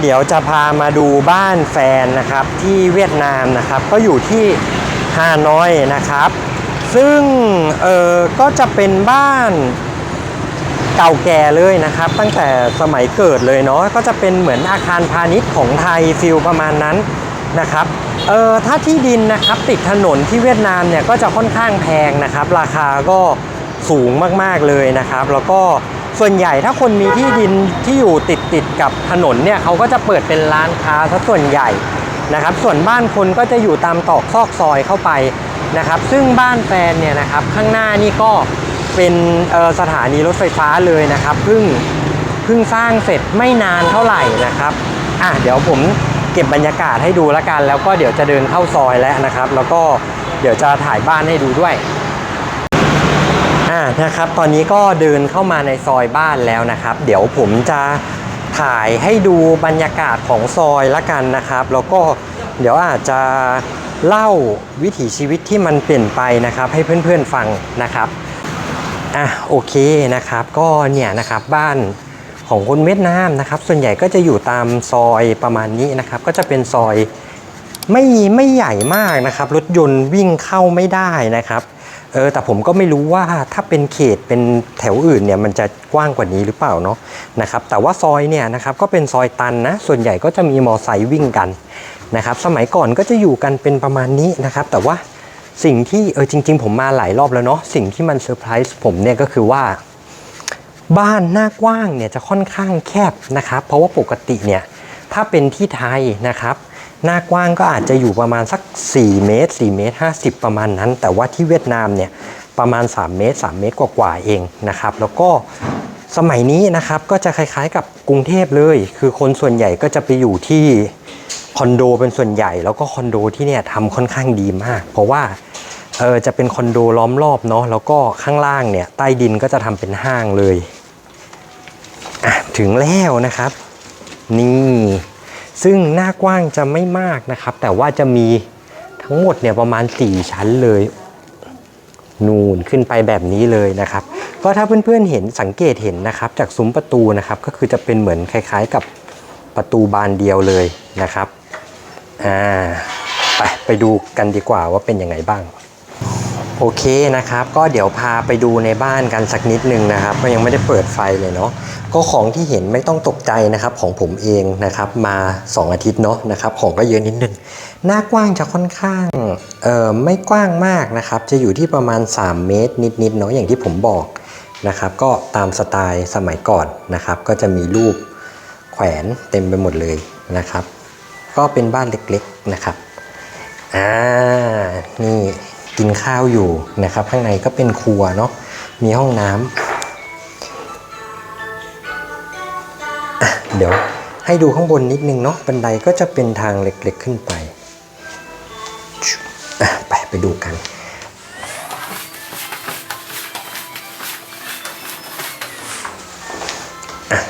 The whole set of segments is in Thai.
เดี๋ยวจะพามาดูบ้านแฟนนะครับที่เวียดนามนะครับ ก็อยู่ที่ฮานอยนะครับ ซึ่งเออก็จะเป็นบ้านเก่าแก่เลยนะครับ ตั้งแต่สมัยเกิดเลยเนาะก็จะเป็นเหมือนอาคารพาณิชย์ของไทยฟิลประมาณนั้นนะครับเออถ้าที่ดินนะครับติดถนนที่เวียดนามเนี่ยก็จะค่อนข้างแพงนะครับ ราคาก็สูงมากๆเลยนะครับ แล้วก็ ส่วนใหญ่ถ้าคนมีที่ดินที่อยู่ติดติดกับถนนเนี่ยเขาก็จะเปิดเป็นร้านค้าซะส่วนใหญ่นะครับ ส่วนบ้านคนก็จะอยู่ตามตอกซอกซอยเข้าไปนะครับ ซึ่งบ้านแฟนเนี่ยนะครับข้างหน้านี่ก็เป็นสถานีรถไฟฟ้าเลยนะครับเพิ่งเพิ่งสร้างเสร็จไม่นานเท่าไหร่นะครับอะเดี๋ยวผมเก็บบรรยากาศให้ดูแล้วกัน แล้วก็เดี๋ยวจะเดินเข้าซอยแล้วนะครับ แล้วก็เดี๋ยวจะถ่ายบ้านให้ดูด้วย อ่านะครับ ตอนนี้ก็เดินเข้ามาในซอยบ้านแล้วนะครับ เดี๋ยวผมจะถ่ายให้ดูบรรยากาศของซอยละกันนะครับ แล้วก็เดี๋ยวอาจจะเล่าวิถีชีวิตที่มันเปลี่ยนไปนะครับ ให้เพื่อนๆฟังนะครับอะโอเคนะครับ ก็เนี่ยนะครับบ้านของคนเวียดนามนะครับ ส่วนใหญ่ก็จะอยู่ตามซอยประมาณนี้นะครับ ก็จะเป็นซอยไม่ไม่ใหญ่มากนะครับ รถยนต์วิ่งเข้าไม่ได้นะครับ เออแต่ผมก็ไม่รู้ว่าถ้าเป็นเขตเป็นแถวอื่นเนี่ยมันจะกว้างกว่านี้หรือเปล่าเนาะนะครับแต่ว่าซอยเนี่ยนะครับก็เป็นซอยตันนะส่วนใหญ่ก็จะมีมอไซค์วิ่งกันนะครับสมัยก่อนก็จะอยู่กันเป็นประมาณนี้นะครับแต่ว่าสิ่งที่เออจริง ๆ ผมมาหลายรอบแล้วเนาะสิ่งที่มันเซอร์ไพรส์ผมเนี่ยก็คือว่าบ้านหน้ากว้างเนี่ยจะค่อนข้างแคบนะครับ เพราะว่าปกติเนี่ยถ้าเป็นที่ไทยนะครับ หน้ากว้างก็อาจจะอยู่ประมาณสัก 4 เมตร 4 เมตร 50 ประมาณนั้น แต่ว่าที่เวียดนามเนี่ยประมาณ 3 เมตร 3 เมตรกว่าๆเองนะครับ แล้วก็สมัยนี้นะครับก็จะคล้ายๆกับกรุงเทพเลย คือคนส่วนใหญ่ก็จะไปอยู่ที่คอนโดเป็นส่วนใหญ่ แล้วก็คอนโดที่เนี่ยทำค่อนข้างดีมาก เพราะว่าเออจะเป็นคอนโดล้อมรอบเนาะแล้วก็ข้างล่างเนี่ยใต้ดินก็จะทำเป็นห้างเลยอะถึงแล้วนะครับ นี่ ซึ่งหน้ากว้างจะไม่มากนะครับ แต่ว่าจะมีทั้งหมดเนี่ยประมาณ 4 ชั้นเลย นูนขึ้นไปแบบนี้เลยนะครับ ก็ถ้าเพื่อนๆเห็นสังเกตเห็นนะครับ จากซุ้มประตูนะครับ ก็คือจะเป็นเหมือนคล้ายๆกับประตูบานเดียวเลยนะครับอ่าไปไปดูกันดีกว่าว่าเป็นยังไงบ้าง โอเคนะครับ ก็เดี๋ยวพาไปดูในบ้านกันสักนิดนึงนะครับ ก็ยังไม่ได้เปิดไฟเลยเนาะก็ของที่เห็นไม่ต้องตกใจนะครับของผมเองนะครับมา 2 อาทิตย์เนาะนะครับของก็เยอะนิดนึงหน้ากว้างจะค่อนข้างเอ่อไม่กว้างมากนะครับ จะอยู่ที่ประมาณ 3 เมตรนิดๆเนาะอย่างที่ผมบอกนะครับ ก็ตามสไตล์สมัยก่อนนะครับ ก็จะมีรูปแขวนเต็มไปหมดเลยนะครับ ก็เป็นบ้านเล็กๆนะครับอ่านี่ กินข้าวอยู่นะครับ ข้างในก็เป็นครัวเนาะมีห้องน้ำเดี๋ยวให้ดูข้างบนนิดนึงเนาะบันไดก็จะเป็นทางเล็กๆขึ้นไปไปไปดูกัน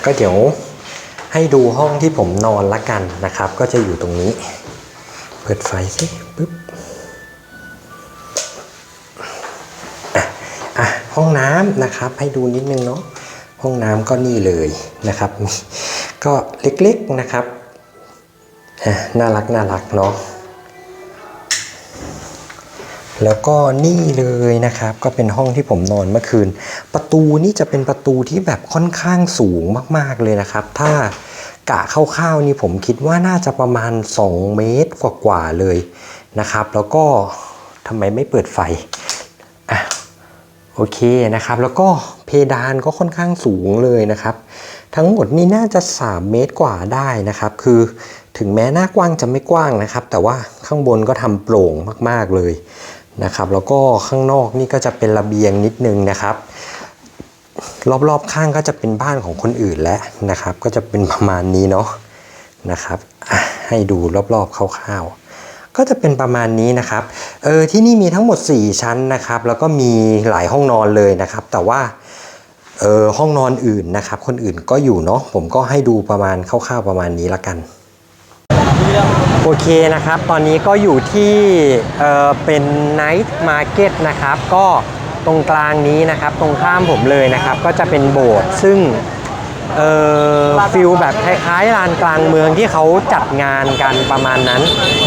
ก็เดี๋ยวให้ดูห้องที่ผมนอนละกันนะครับ ก็จะอยู่ตรงนี้ เปิดไฟสิปึ๊บ ห้องน้ำนะครับให้ดูนิดนึงเนาะห้องน้ำก็นี่เลยนะครับ ก็เล็กๆนะครับน่ารักน่ารักเนาะแล้วก็นี่เลยนะครับ ก็เป็นห้องที่ผมนอนเมื่อคืน ประตูนี่จะเป็นประตูที่แบบค่อนข้างสูงมากๆเลยนะครับ ถ้ากะคร่าวๆนี่ผมคิดว่าน่าจะประมาณ 2 เมตรกว่าๆเลยนะครับ แล้วก็ทำไมไม่เปิดไฟอะ โอเคนะครับ แล้วก็เพดานก็ค่อนข้างสูงเลยนะครับ ทั้งหมดนี่น่าจะ 3 เมตรกว่าได้นะครับ คือถึงแม้หน้ากว้างจะไม่กว้างนะครับ แต่ว่าข้างบนก็ทำโปร่งมากๆเลยนะครับ แล้วก็ข้างนอกนี่ก็จะเป็นระเบียงนิดนึงนะครับ รอบๆข้างก็จะเป็นบ้านของคนอื่นแล้วนะครับ ก็จะเป็นประมาณนี้เนาะนะครับให้ดูรอบๆคร่าวๆก็จะเป็นประมาณนี้นะครับ เออที่นี่มีทั้งหมด 4 ชั้นนะครับ แล้วก็มีหลายห้องนอนเลยนะครับ แต่ว่าเออห้องนอนอื่นนะครับ คนอื่นก็อยู่เนาะผมก็ให้ดูประมาณคร่าวๆประมาณนี้ละกัน โอเคนะครับ ตอนนี้ก็อยู่ที่เออเป็นไนท์มาร์เก็ตนะครับ ก็ตรงกลางนี้นะครับ ตรงข้ามผมเลยนะครับ ก็จะเป็นโบสถ์ซึ่ง เออฟิลแบบคล้ายๆลานกลางเมืองที่เขาจัดงานกันประมาณนั้น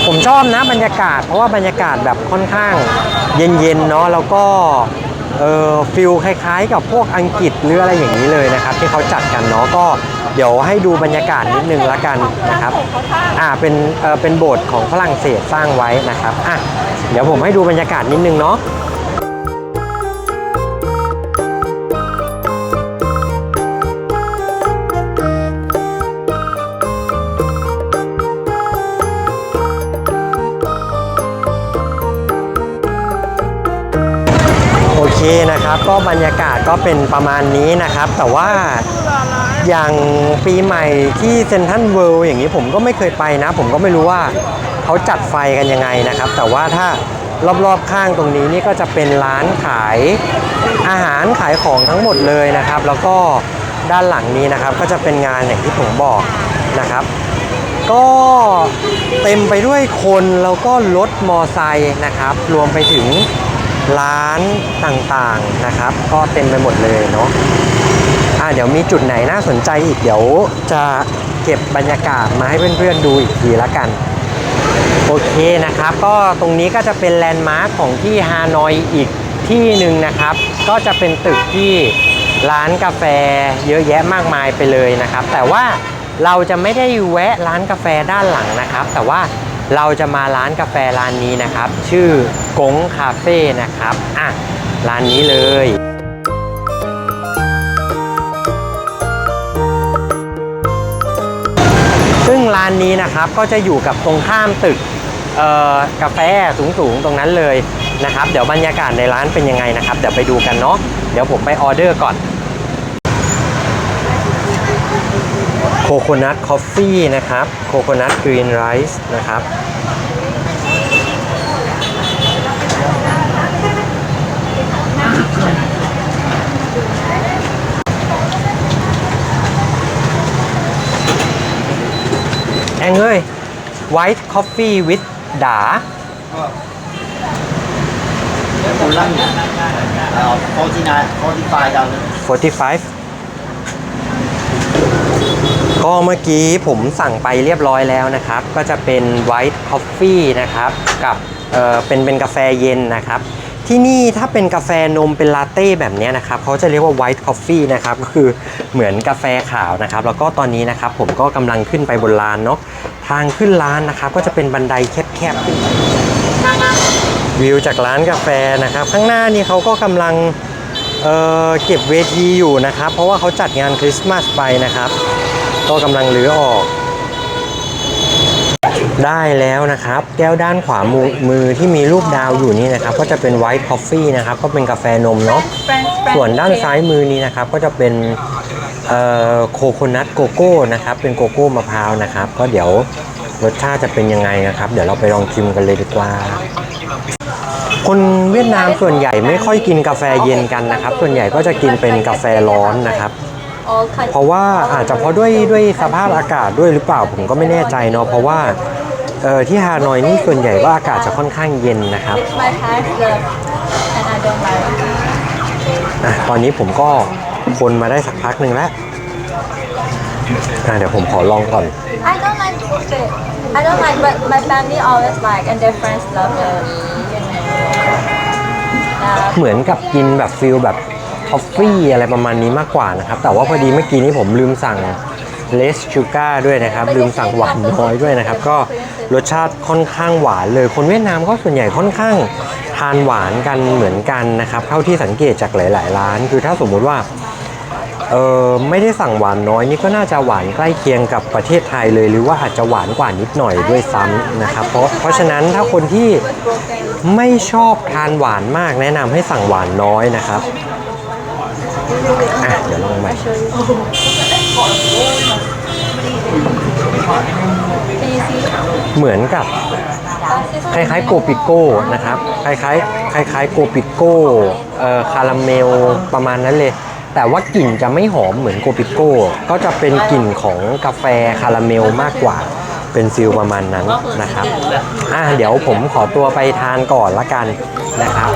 ผมชอบนะบรรยากาศ เพราะว่าบรรยากาศแบบค่อนข้างเย็นๆเนาะแล้วก็เออฟิลคล้ายๆ กับพวกอังกฤษหรืออะไรอย่างนี้เลยนะครับ ที่เขาจัดกันเนาะก็เดี๋ยวให้ดูบรรยากาศนิดนึงละกันนะครับอ่าเป็นเออเป็นโบสถ์ของฝรั่งเศสสร้างไว้นะครับอะเดี๋ยวผมให้ดูบรรยากาศนิดนึงเนาะ นะครับก็บรรยากาศก็เป็นประมาณนี้นะครับ แต่ว่าอย่างปีใหม่ที่เซนทัลเวิลด์อย่างนี้ผมก็ไม่เคยไปนะ ผมก็ไม่รู้ว่าเขาจัดไฟกันยังไงนะครับ แต่ว่าถ้ารอบๆข้างตรงนี้นี่ก็จะเป็นร้านขายอาหารขายของทั้งหมดเลยนะครับ แล้วก็ด้านหลังนี้นะครับก็จะเป็นงานอย่างที่ผมบอกนะครับ ก็เต็มไปด้วยคนแล้วก็รถมอไซค์นะครับ รวมไปถึง ร้านต่างๆนะครับ ก็เต็มไปหมดเลยเนาะอะเดี๋ยวมีจุดไหนน่าสนใจอีกเดี๋ยวจะเก็บบรรยากาศมาให้เพื่อนๆดูอีกทีละกัน โอเคนะครับ ก็ตรงนี้ก็จะเป็นแลนด์มาร์คของที่ฮานอยอีกที่หนึ่งนะครับ ก็จะเป็นตึกที่ร้านกาแฟเยอะแยะมากมายไปเลยนะครับ แต่ว่าเราจะไม่ได้แวะร้านกาแฟด้านหลังนะครับ แต่ว่า เราจะมาร้านกาแฟร้านนี้นะครับ ชื่อกงคาเฟ่นะครับอะร้านนี้เลยซึ่งร้านนี้นะครับก็จะอยู่กับตรงข้ามตึกกาแฟสูงๆตรงนั้นเลยนะครับ เดี๋ยวบรรยากาศในร้านเป็นยังไงนะครับ เดี๋ยวไปดูกันเนาะเดี๋ยวผมไปออเดอร์ก่อน โคโคนัทคอฟฟี่นะครับโคโคนัทกรีนไรซ์นะครับแองเอ้ย white coffee with ดา Poland, uh, 49, 45,000. 45 ก็เมื่อกี้ผมสั่งไปเรียบร้อยแล้วนะครับ ก็จะเป็น white coffee นะครับ กับเออเป็นเป็นกาแฟเย็นนะครับ ที่นี่ถ้าเป็นกาแฟนมเป็นลาเต้แบบนี้นะครับเขาจะเรียกว่า white coffee นะครับก็คือเหมือนกาแฟขาวนะครับ แล้วก็ตอนนี้นะครับผมก็กำลังขึ้นไปบนลานเนาะทางขึ้นร้านนะครับ ก็จะเป็นบันไดแคบๆวิวจากร้านกาแฟนะครับ ข้างหน้านี่เขาก็กำลังเออเก็บเวทีอยู่นะครับ เพราะว่าเขาจัดงานคริสต์มาสไปนะครับ ก็กำลังรื้อออก ได้แล้วนะครับ แก้วด้านขวามือมือที่มีรูปดาวอยู่นี่นะครับ ก็จะเป็นไวท์คอฟฟี่นะครับ ก็เป็นกาแฟนมเนาะส่วนด้านซ้ายมือนี้นะครับ ก็จะเป็นโคโคนัทโกโก้นะครับ เป็นโกโก้มะพร้าวนะครับ ก็เดี๋ยวรสชาติจะเป็นยังไงนะครับ เดี๋ยวเราไปลองชิมกันเลยดีกว่า คนเวียดนามส่วนใหญ่ไม่ค่อยกินกาแฟเย็นกันนะครับ ส่วนใหญ่ก็จะกินเป็นกาแฟร้อนนะครับ เพราะว่าอาจจะเพราะด้วยด้วยสภาพอากาศด้วยหรือเปล่าผมก็ไม่แน่ใจเนาะเพราะว่าเออที่ฮานอยนี่ส่วนใหญ่ก็อากาศจะค่อนข้างเย็นนะครับ Which my parents love and I don't like. อะตอนนี้ผมก็คนมาได้สักพักหนึ่งแล้วอะเดี๋ยวผมขอลองก่อน I don't like buffet. I don't like, but my family always like, and their friends love the. Uh, เหมือนกับกินแบบฟิลแบบ ทอฟฟี่อะไรประมาณนี้มากกว่านะครับ แต่ว่าพอดีเมื่อกี้นี้ผมลืมสั่งเลสชูการ์ด้วยนะครับ ลืมสั่งหวานน้อยด้วยนะครับ ก็รสชาติค่อนข้างหวานเลยคนเวียดนามก็ส่วนใหญ่ค่อนข้างทานหวานกันเหมือนกันนะครับ เท่าที่สังเกตจากหลาย ๆ ร้าน คือถ้าสมมุติว่าเออไม่ได้สั่งหวานน้อยนี่ก็น่าจะหวานใกล้เคียงกับประเทศไทยเลย หรือว่าอาจจะหวานกว่านิดหน่อยด้วยซ้ำนะครับ เพราะเพราะฉะนั้นถ้าคนที่ไม่ชอบทานหวานมากแนะนำให้สั่งหวานน้อยนะครับ อะเดี๋ยวลองใหม่เหมือนกับคล้ายๆโกปิโก้นะครับคล้ายๆคล้ายๆโกปิโก้เอ่อคาราเมลประมาณนั้นเลย แต่ว่ากลิ่นจะไม่หอมเหมือนโกปิโก้ ก็จะเป็นกลิ่นของกาแฟคาราเมลมากกว่าเป็นฟิลประมาณนั้นนะครับอะเดี๋ยวผมขอตัวไปทานก่อนละกันนะครับ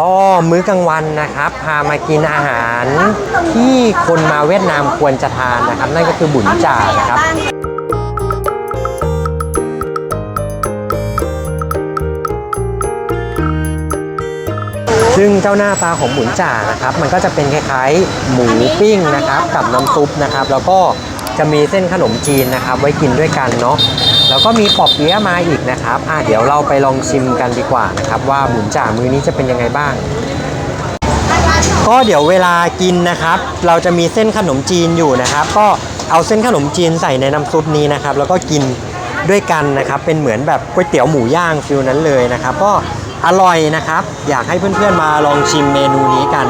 ก็มื้อกลางวันนะครับ พามากินอาหารที่คนมาเวียดนามควรจะทานนะครับ นั่นก็คือบุญจ่านะครับซึ่งเจ้าหน้าตาของหมุนจ่านะครับ มันก็จะเป็นคล้ายๆ หมูปิ้งนะครับ กับน้ำซุปนะครับ แล้วก็จะมีเส้นขนมจีนนะครับ ไว้กินด้วยกันเนาะ แล้วก็มีปอบเปี๊ยะมาอีกนะครับอะเดี๋ยวเราไปลองชิมกันดีกว่านะครับ ว่าหมุนจ่ามื้อนี้จะเป็นยังไงบ้าง ก็เดี๋ยวเวลากินนะครับ เราจะมีเส้นขนมจีนอยู่นะครับ ก็เอาเส้นขนมจีนใส่ในน้ำซุปนี้นะครับ แล้วก็กินด้วยกันนะครับ เป็นเหมือนแบบก๋วยเตี๋ยวหมูย่างฟิลนั้นเลยนะครับ ก็อร่อยนะครับ อยากให้เพื่อนๆมาลองชิมเมนูนี้กัน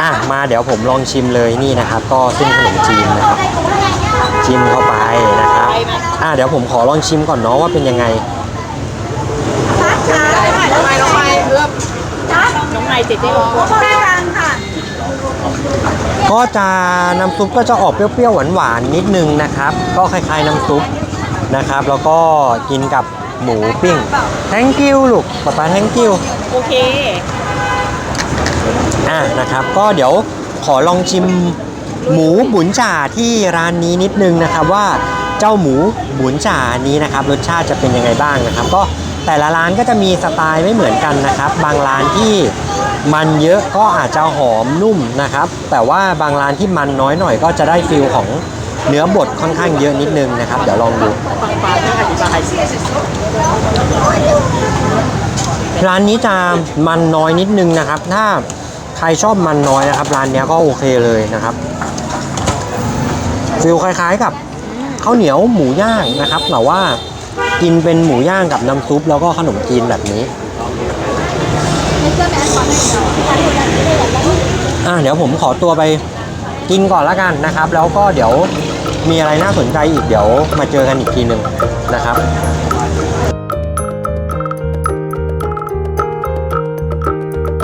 อะมาเดี๋ยวผมลองชิมเลยนี่นะครับ ก็เส้นขนมจีนนะครับ ชิมเข้าไปนะครับอะเดี๋ยวผมขอลองชิมก่อนเนาะว่าเป็นยังไงน้องไม้น้องไม้เลือกน้องไม้เจ๊เจ๊บอกก็จะน้ำซุปก็จะออกเปรี้ยวๆหวานๆนิดนึงนะครับ ก็คล้ายๆน้ำซุปนะครับ แล้วก็กินกับหมูปิ้ง thank you ลูกป๊าป๊า thank you โอเคอะนะครับ ก็เดี๋ยวขอลองชิม หมูบุญจ่าที่ร้านนี้นิดนึงนะครับว่าเจ้าหมูบุญจ่านี้นะครับรสชาติจะเป็นยังไงบ้างนะครับ ก็แต่ละร้านก็จะมีสไตล์ไม่เหมือนกันนะครับ บางร้านที่มันเยอะก็อาจจะหอมนุ่มนะครับ แต่ว่าบางร้านที่มันน้อยหน่อย ก็จะได้ฟิลของเนื้อบดค่อนข้างเยอะนิดนึงนะครับ เดี๋ยวลองดูร้านนี้จะมันน้อยนิดนึงนะครับ ถ้าใครชอบมันน้อยนะครับ ร้านนี้ก็โอเคเลยนะครับ ฟิลคล้ายๆกับข้าวเหนียวหมูย่างนะครับแต่ว่ากินเป็นหมูย่างกับน้ำซุปแล้วก็ขนมจีนแบบนี้อะเดี๋ยวผมขอตัวไปกินก่อนละกันนะครับ แล้วก็เดี๋ยวมีอะไรน่าสนใจอีกเดี๋ยวมาเจอกันอีกทีหนึ่งนะครับ